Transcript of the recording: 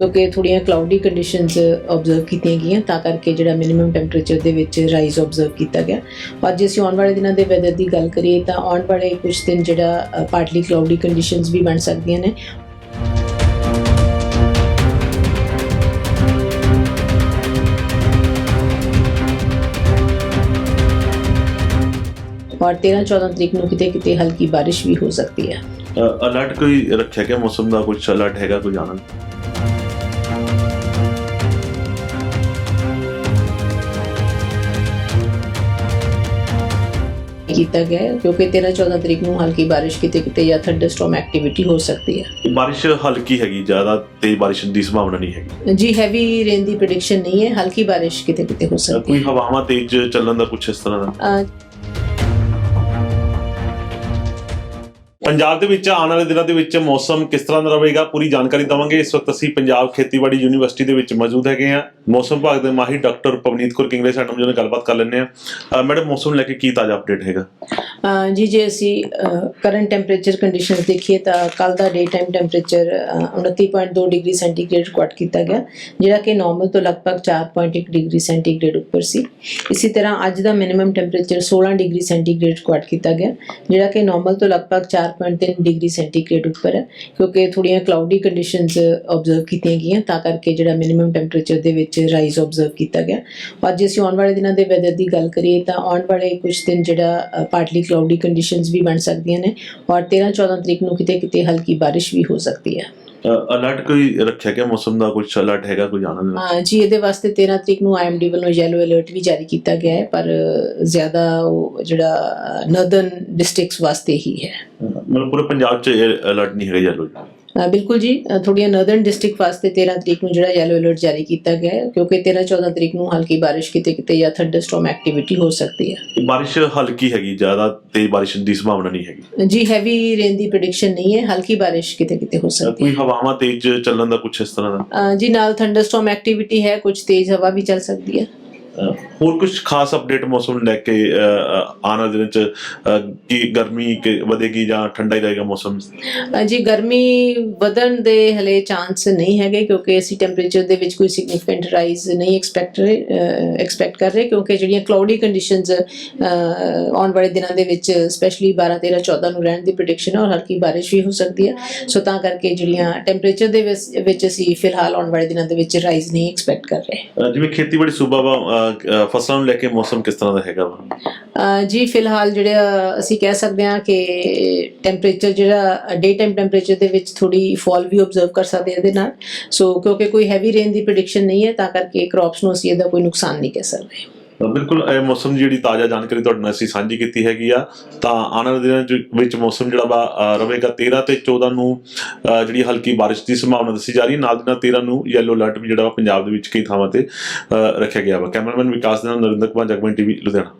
ਕਿਉਂਕਿ ਥੋੜੀਆਂ cloudy conditions observe ਕੀਤੀਆਂ ਗਈਆਂ, ਤਾਂ ਕਰਕੇ ਜਿਹੜਾ ਮਿਨੀਮਮ ਟੈਂਪਰੇਚਰ ਦੇ ਵਿੱਚ ਰਾਈਜ਼ ਆਬਜ਼ਰਵ ਕੀਤਾ ਗਿਆ। ਔਰ ਜੇ ਅਸੀਂ ਆਉਣ ਵਾਲੇ ਦਿਨਾਂ ਦੇ ਵੈਦਰ ਦੀ ਗੱਲ ਕਰੀਏ, ਤਾਂ ਆਉਣ ਵਾਲੇ ਕੁਝ ਦਿਨ ਜਿਹੜਾ ਪਾਰਟਲੀ ਕਲਾਉਡੀ ਕੰਡੀਸ਼ਨਸ ਵੀ ਬਣ ਸਕਦੀਆਂ ਨੇ। ਔਰ 13 14 ਤਰੀਕ ਨੂੰ ਕਿਤੇ ਕਿਤੇ ਹਲਕੀ ਬਾਰਿਸ਼ ਵੀ ਹੋ ਸਕਦੀ ਹੈ। ਅਲਰਟ ਕੋਈ ਰੱਖਿਆ ਗਿਆ? ਮੌਸਮ ਦਾ ਕੁਝ ਅਲਰਟ ਹੈਗਾ ਕੋਈ ਜਾਣਨ? ਕੀਤਾ ਗਿਆ ਹੈ ਕਿਉਂਕਿ 13 14 ਤਰੀਕ ਨੂੰ ਹਲਕੀ ਬਾਰਿਸ਼ ਕਿਤੇ ਕਿਤੇ ਜਾਂ ਥੰਡਰਸਟਾਰਮ ਐਕਟੀਵਿਟੀ ਹੋ ਸਕਦੀ ਹੈ। ਬਾਰਿਸ਼ ਹਲਕੀ ਹੈਗੀ ਜ਼ਿਆਦਾ ਤੇਜ਼ ਬਾਰਿਸ਼ ਦੀ ਸੰਭਾਵਨਾ ਨਹੀਂ ਹੈਗੀ। ਜੀ ਹੈਵੀ ਰੇਨ ਦੀ ਪ੍ਰੈਡਿਕਸ਼ਨ ਨਹੀਂ ਹੈ ਹਲਕੀ ਬਾਰਿਸ਼ ਕਿਤੇ ਕਿਤੇ ਹੋ ਸਕਦੀ ਕੋਈ ਹੈ। ਹਵਾਵਾਂ ਤੇਜ਼ ਚੱਲਣ ਦਾ ਕੁਝ ਇਸ ਤਰ੍ਹਾਂ ਦਾ? ਪੰਜਾਬ ਦੇ ਵਿੱਚ ਆਉਣ ਵਾਲੇ ਦਿਨਾਂ ਦੇ ਵਿੱਚ ਮੌਸਮ ਕਿਸ ਤਰ੍ਹਾਂ ਦਾ ਰਹੇਗਾ ਪੂਰੀ ਜਾਣਕਾਰੀ ਦਵਾਂਗੇ। ਇਸ ਵਕਤ ਅਸੀਂ ਪੰਜਾਬ ਖੇਤੀਬਾੜੀ ਯੂਨੀਵਰਸਿਟੀ ਦੇ ਵਿੱਚ ਮੌਜੂਦ ਹੈਗੇ ਆ ਮੌਸਮ ਵਿਭਾਗ ਦੇ ਮਾਹਿਰ ਡਾਕਟਰ ਪਵਨੀਤ ਕੌਰ ਕਿੰਗਲੇ ਸਾਡੇ ਨਾਲ ਗੱਲਬਾਤ ਕਰ ਲੈਂਦੇ ਆ ਮੈਡਮ, ਮੌਸਮ ਲੈ ਕੇ ਕੀ ਤਾਜ਼ਾ ਅਪਡੇਟ ਹੈਗਾ? ਜੀ, ਜੇ ਅਸੀਂ ਕਰੰਟ ਟੈਂਪਰੇਚਰ ਕੰਡੀਸ਼ਨਸ ਦੇਖੀਏ ਤਾਂ ਕੱਲ ਦਾ day time temperature 29.2 degree centigrade record ਕੀਤਾ ਗਿਆ, ਜਿਹੜਾ ਕਿ ਨਾਰਮਲ ਤੋਂ ਲਗਭਗ 4.1 ਡਿਗਰੀ ਸੈਂਟੀਗ੍ਰੇਡ ਉੱਪਰ ਸੀ। ਇਸੇ ਤਰ੍ਹਾਂ ਅੱਜ ਦਾ minimum temperature 16 degree centigrade record ਕੀਤਾ ਗਿਆ, ਜਿਹੜਾ ਕਿ ਨਾਰਮਲ ਤੋਂ ਲਗਭਗ 4.3 ਡਿਗਰੀ ਸੈਂਟੀਗ੍ਰੇਡ ਉੱਪਰ ਹੈ, ਕਿਉਂਕਿ ਥੋੜੀਆਂ ਕਲਾਉਡੀ ਕੰਡੀਸ਼ਨਸ ਆਬਜ਼ਰਵ ਕੀਤੀਆਂ ਗਈਆਂ, ਤਾਂ ਕਰਕੇ ਜਿਹੜਾ ਮਿਨੀਮਮ ਟੈਂਪਰੇਚਰ ਦੇ ਵਿੱਚ ਰਾਈਜ਼ ਆਬਜ਼ਰਵ ਕੀਤਾ ਗਿਆ। ਔਰ ਜੇ ਅਸੀਂ ਆਉਣ ਵਾਲੇ ਦਿਨਾਂ ਦੇ ਵੈਦਰ ਦੀ ਗੱਲ ਕਰੀਏ ਤਾਂ ਆਉਣ ਵਾਲੇ ਕੁਝ ਦਿਨ ਜਿਹੜਾ ਪਾਰਟਲੀ ਕਲਾਉਡੀ ਕੰਡੀਸ਼ਨਸ ਵੀ ਬਣ ਸਕਦੀਆਂ ਨੇ ਔਰ 13 14 ਤਰੀਕ ਨੂੰ ਕਿਤੇ ਕਿਤੇ ਹਲਕੀ ਬਾਰਿਸ਼ ਵੀ ਹੋ ਸਕਦੀ ਹੈ। ਅਲਰਟ ਕੋਈ ਰੱਖਿਆ ਗਿਆ? ਮੌਸਮ ਦਾ ਕੁਝ ਅਲਰਟ ਹੈਗਾ ਕੋਈ ਜਾਣਨ ਦਾ ਹਾਂ ਜੀ ਇਹਦੇ ਵਾਸਤੇ 13 ਤਰੀਕ ਨੂੰ ਆਈਐਮਡੀ ਵੱਲੋਂ ਯੈਲੋ ਅਲਰਟ ਵੀ ਜਾਰੀ ਕੀਤਾ ਗਿਆ ਹੈ ਪਰ ਜ਼ਿਆਦਾ ਉਹ ਜਿਹੜਾ ਨਰਦਰਨ ਡਿਸਟ੍ਰਿਕਟਸ ਵਾਸਤੇ ਹੀ ਹੈ। ਮਤਲਬ ਪੂਰੇ ਪੰਜਾਬ 'ਚ ਅਲਰਟ ਨਹੀਂ ਹੈਗਾ ਯੈਲੋ ਬਿਲਕੁਲ ਜੀ ਥੋੜੀਆਂ ਨਰਦਰਨ ਡਿਸਟ੍ਰਿਕਟ ਵਾਸਤੇ 13 ਤਰੀਕ ਨੂੰ ਜਿਹੜਾ ਯੈਲੋ ਅਲਰਟ ਜਾਰੀ ਕੀਤਾ ਗਿਆ ਹੈ ਕਿਉਂਕਿ 13 14 ਤਰੀਕ ਨੂੰ ਹਲਕੀ ਬਾਰਿਸ਼ ਕਿਤੇ ਕਿਤੇ ਜਾਂ ਥੰਡਰਸਟਾਰਮ ਐਕਟੀਵਿਟੀ ਹੋ ਸਕਦੀ ਹੈ। ਬਾਰਿਸ਼ ਹਲਕੀ ਹੈਗੀ ਜ਼ਿਆਦਾ ਤੇਜ਼ ਬਾਰਿਸ਼ ਦੀ ਸੰਭਾਵਨਾ ਨਹੀਂ ਹੈਗੀ। ਜੀ ਹੈਵੀ ਰੇਨ ਦੀ ਪ੍ਰੈਡਿਕਸ਼ਨ ਨਹੀਂ ਹੈ ਹਲਕੀ ਬਾਰਿਸ਼ ਕਿਤੇ ਕਿਤੇ ਹੋ ਸਕਦੀ ਕੋਈ ਹਵਾਵਾਂ ਤੇਜ਼ ਚੱਲਣ ਦਾ ਕੁਝ ਇਸ ਤਰ੍ਹਾਂ ਦਾ? ਹੈ ਜੀ ਨਾਲ ਥੰਡਰਸਟਾਰਮ ਐਕਟੀਵਿਟੀ ਹੈ ਕੁਝ ਤੇਜ਼ ਹਵਾ ਵੀ ਚੱਲ ਸਕਦੀ ਹੈ। ਹੋਰ ਕੁਝ ਖਾਸ ਅਪਡੇਟ ਮੌਸਮ ਨੂੰ ਲੈ ਕੇ ਆਉਣ ਵਾਲੇ ਦਿਨ ਚ ਕੀ ਗਰਮੀ ਕਿ ਵਧੇਗੀ ਜਾਂ ਠੰਡਾ ਹੀ ਰਹੇਗਾ ਮੌਸਮ? ਜੀ ਗਰਮੀ ਵਧਣ ਦੇ ਹਲੇ ਚਾਂਸ ਨਹੀਂ ਹੈਗੇ ਕਿਉਂਕਿ ਅਸੀਂ ਟੈਂਪਰੇਚਰ ਦੇ ਵਿੱਚ ਕੋਈ ਸਿਗਨੀਫੀਕੈਂਟ ਰਾਈਜ਼ ਨਹੀਂ ਐਕਸਪੈਕਟ ਐਕਸਪੈਕਟ ਕਰ ਰਹੇ ਕਿਉਂਕਿ ਜਿਹੜੀਆਂ ਕਲਾਉਡੀ ਕੰਡੀਸ਼ਨਸ ਆਉਣ ਵਾਲੇ ਦਿਨਾਂ ਦੇ ਵਿੱਚ ਸਪੈਸ਼ਲੀ 12 13 14 ਨੂੰ ਰਹਿਣ ਦੀ ਪ੍ਰੈਡਿਕਸ਼ਨ ਹੈ ਔਰ ਹਲਕੀ ਬਾਰਿਸ਼ ਵੀ ਹੋ ਸਕਦੀ ਹੈ। ਸੋ ਤਾਂ ਕਰਕੇ ਜਿਹੜੀਆਂ ਟੈਂਪਰੇਚਰ ਦੇ ਵਿੱਚ ਅਸੀਂ ਫਿਲਹਾਲ ਆਉਣ ਵਾਲੇ ਦਿਨਾਂ ਦੇ ਵਿੱਚ ਰਾਈਜ਼ ਨਹੀਂ ਐਕਸਪੈਕਟ ਕਰ ਰਹੇ। ਜਿਵੇਂ ਖੇਤੀਬਾੜੀ ਸੂਬਾ ਫਸਲਾਂ ਨੂੰ ਲੈ ਕੇ ਮੌਸਮ ਕਿਸ ਤਰ੍ਹਾਂ ਦਾ ਹੈਗਾ ਵਾ? ਜੀ, ਫਿਲਹਾਲ ਜਿਹੜਾ ਅਸੀਂ ਕਹਿ ਸਕਦੇ ਹਾਂ ਕਿ ਟੈਂਪਰੇਚਰ ਜਿਹੜਾ ਡੇ ਟਾਈਮ ਟੈਂਪਰੇਚਰ ਦੇ ਵਿੱਚ ਥੋੜੀ ਫਾਲ ਵੀ ਆਬਜ਼ਰਵ ਕਰ ਸਕਦੇ ਹਾਂ ਇਹਦੇ ਨਾਲ। ਸੋ ਕਿਉਂਕਿ ਕੋਈ ਹੈਵੀ ਰੇਨ ਦੀ ਪ੍ਰੈਡਿਕਸ਼ਨ ਨਹੀਂ ਹੈ, ਤਾਂ ਕਰਕੇ ਕ੍ਰੌਪਸ ਨੂੰ ਅਸੀਂ ਇਹਦਾ ਕੋਈ ਨੁਕਸਾਨ ਨਹੀਂ ਕਹਿ ਸਕਦੇ। ਬਿਲਕੁਲ, ਇਹ ਮੌਸਮ ਦੀ ਜਿਹੜੀ ਤਾਜ਼ਾ ਜਾਣਕਾਰੀ ਤੁਹਾਡੇ ਨਾਲ ਅਸੀਂ ਸਾਂਝੀ ਕੀਤੀ ਹੈਗੀ ਆ। ਤਾਂ ਆਉਣ ਵਾਲੇ ਦਿਨਾਂ ਚ- ਵਿੱਚ ਮੌਸਮ ਜਿਹੜਾ ਵਾ ਰਹੇਗਾ 13 ਤੇ 14 ਨੂੰ ਜਿਹੜੀ ਹਲਕੀ ਬਾਰਿਸ਼ ਦੀ ਸੰਭਾਵਨਾ ਦੱਸੀ ਜਾ ਰਹੀ ਹੈ। ਨਾਲ ਦੀ ਨਾਲ 13 ਨੂੰ ਯੈਲੋ ਅਲਰਟ ਵੀ ਜਿਹੜਾ ਵਾ ਪੰਜਾਬ ਦੇ ਵਿੱਚ ਕਈ ਥਾਵਾਂ ਤੇ ਰੱਖਿਆ ਗਿਆ ਵਾ। ਕੈਮਰਾਮੈਨ ਵਿਕਾਸ ਦੇ ਨਾਲ ਨਰਿੰਦਰ ਕੁਮਾਰ ਜਗਮਨ ਟੀਵੀ, ਲੁਧਿਆਣਾ।